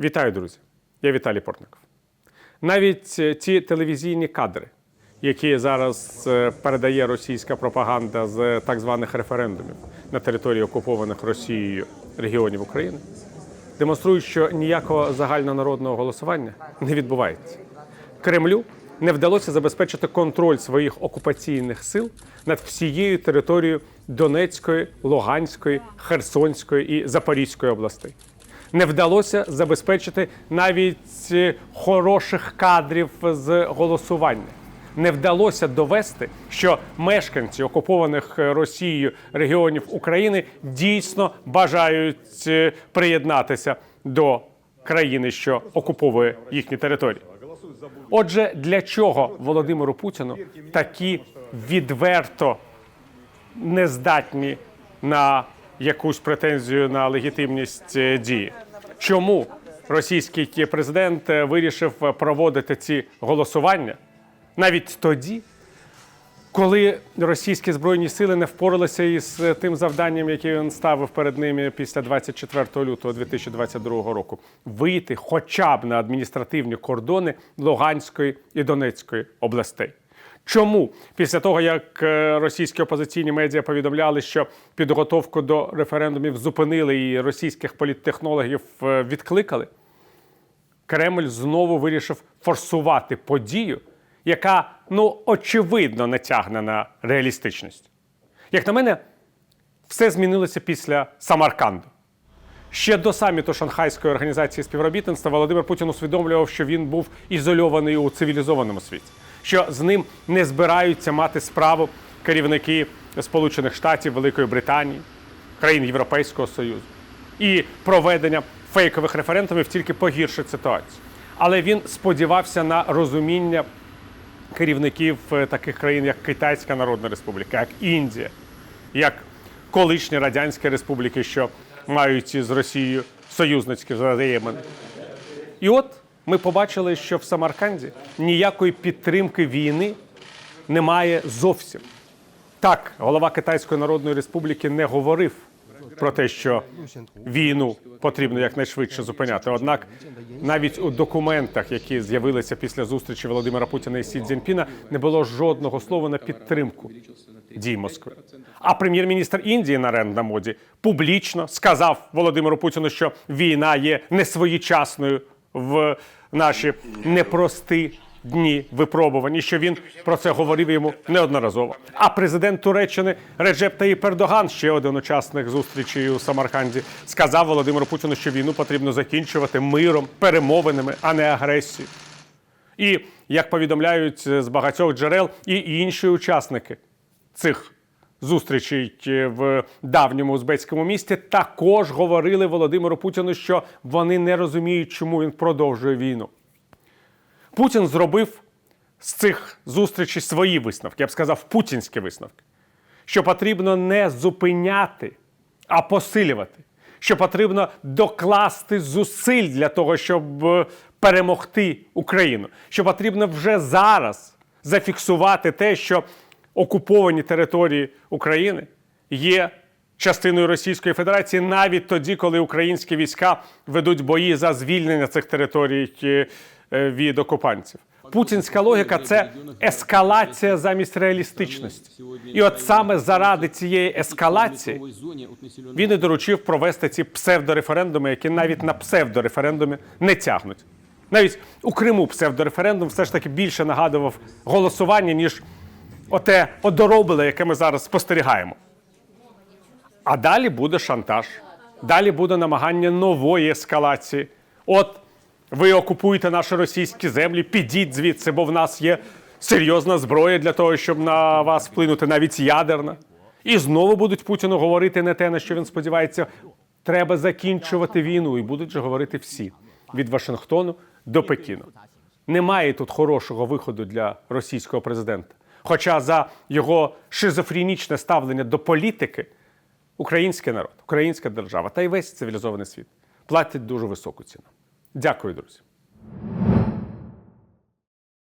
Вітаю, друзі! Я Віталій Портников. Навіть е, ті телевізійні кадри, які зараз е, передає російська пропаганда з так званих референдумів на території окупованих Росією регіонів України, демонструють, що ніякого загальнонародного голосування не відбувається. Кремлю не вдалося забезпечити контроль своїх окупаційних сил над всією територією Донецької, Луганської, Херсонської і Запорізької областей. Не вдалося забезпечити навіть е, хороших кадрів з голосування. Не вдалося довести, що мешканці окупованих е, Росією регіонів України дійсно бажають е, приєднатися до країни, що окуповує їхні території. Отже, для чого Володимиру Путіну такі відверто нездатні на якусь претензію на легітимність е, дії? Чому російський президент е, вирішив проводити ці голосування навіть тоді, коли російські збройні сили не впоралися із е, тим завданням, яке він ставив перед ними після 24 лютого 2022 року, вийти хоча б на адміністративні кордони Луганської і Донецької областей. Чому після того, як е, російські опозиційні медіа повідомляли, що підготовку до референдумів зупинили і російських політтехнологів е, відкликали, Кремль знову вирішив форсувати подію, яка ну очевидно не тягне на реалістичність. Як на мене, все змінилося після Самарканду. Ще до саміту Шанхайської організації співробітництва Володимир Путін усвідомлював, що він був ізольований у цивілізованому світі, що з ним не збираються мати справу керівники Сполучених Штатів, Великої Британії, країн Європейського Союзу. І проведення фейкових референдумів тільки погіршить ситуацію. Але він сподівався на розуміння керівників е, таких країн, як Китайська Народна Республіка, як Індія, як колишні радянські республіки, що мають з Росією союзницькі взаємини. І от ми побачили, що в Самарканді ніякої підтримки війни немає зовсім. Так, голова Китайської Народної Республіки не говорив про те, що війну потрібно якнайшвидше зупиняти. Однак навіть у документах, які з'явилися після зустрічі Володимира Путіна і Сі Цзіньпіна, не було жодного слова на підтримку дій Москви. А прем'єр-міністр Індії Нарендра Моді публічно сказав Володимиру Путіну, що війна є несвоєчасною в наші непрості дні випробувань, і що він про це говорив йому неодноразово. А президент Туреччини Реджеп Таїп Ердоган, ще один учасник зустрічі у Самарканді, сказав Володимиру Путіну, що війну потрібно закінчувати миром, перемовинами, а не агресією. І як повідомляють з багатьох джерел, і інші учасники цих зустрічей в давньому узбецькому місті також говорили Володимиру Путіну, що вони не розуміють, чому він продовжує війну. Путін зробив з цих зустрічей свої висновки, я б сказав, путінські висновки, що потрібно не зупиняти, а посилювати, що потрібно докласти зусиль для того, щоб е, перемогти Україну, що потрібно вже зараз зафіксувати те, що окуповані території України є частиною Російської Федерації навіть тоді, коли українські війська ведуть бої за звільнення цих територій е, е, від окупантів. Путінська логіка це ескалація замість реалістичності. І от саме заради цієї ескалації він і доручив провести ці псевдореферендуми, які навіть на псевдореферендумі не тягнуть. Навіть у Криму псевдореферендум все ж таки більше нагадував голосування, ніж оте одоробиле, яке ми зараз спостерігаємо. А далі буде шантаж, далі буде намагання нової ескалації. От ви окупуєте наші російські землі, підіть звідси, бо в нас є серйозна зброя для того, щоб на вас вплинути, навіть ядерна. І знову будуть Путіну говорити не те, на що він сподівається. Треба закінчувати війну, і будуть же говорити всі від Вашингтону до Пекіну. Немає тут хорошого виходу для російського президента. Хоча за його шизофренічне ставлення до політики український народ, українська держава та й весь цивілізований світ платять дуже високу ціну. Дякую, друзі.